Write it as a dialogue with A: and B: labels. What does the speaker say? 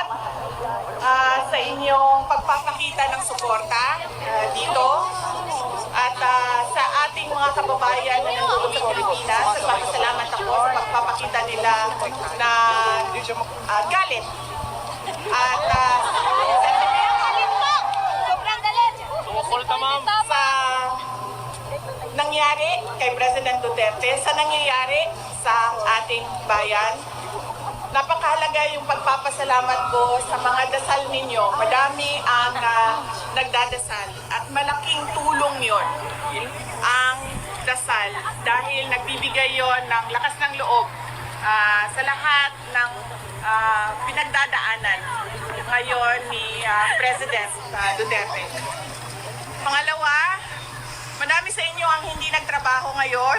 A: lahat uh, ah, sa inyong pagpapakita ng suporta uh, dito at uh, sa ating mga kababayan na nandun sa Pilipinas. At ako sa pagpapakita nila na uh, galit. At
B: uh,
A: sa nangyari kay President Duterte, sa nangyayari sa ating bayan. Napakahalaga yung pagpapasalamat ko sa mga dasal ninyo. Madami ang ah, nagdadasal at malaking tulong yon ang dasal dahil nagbibigay yon ng lakas ng loob ah, sa lahat ng ah, pinagdadaanan ngayon ni ah, President ah, Duterte. Pangalawa, madami sa inyo ang hindi nagtrabaho ngayon.